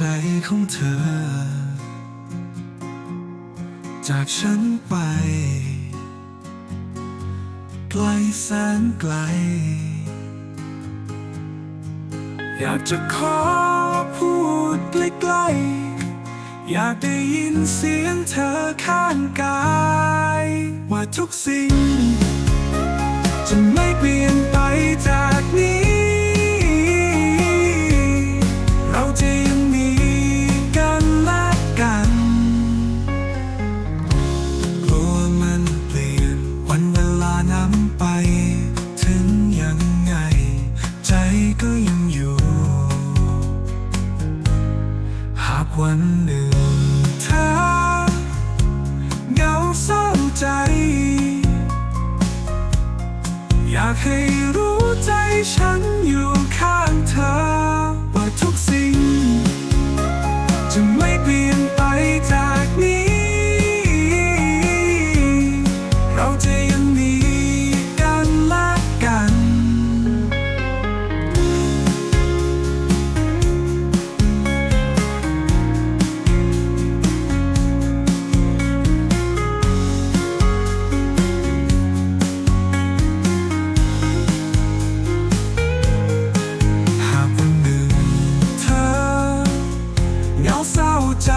ใจของเธอ จากฉันไป ไกลแสนไกล อยากจะขอพูดใกล้ๆอยากได้ยินเสียงเธอข้างกาย ว่าทุกสิ่ง วันหนึ่งเธอเหงาเศร้าใจ อยากให้รู้ใจฉันอยู่ข้างเธอว่าทุกสิ่ง จะไม่เปลี่ยนไปจากนี้ ใจ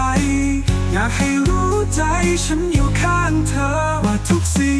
อยากให้รู้ใจฉันอยู่ข้างเธอว่าทุกสิ่ง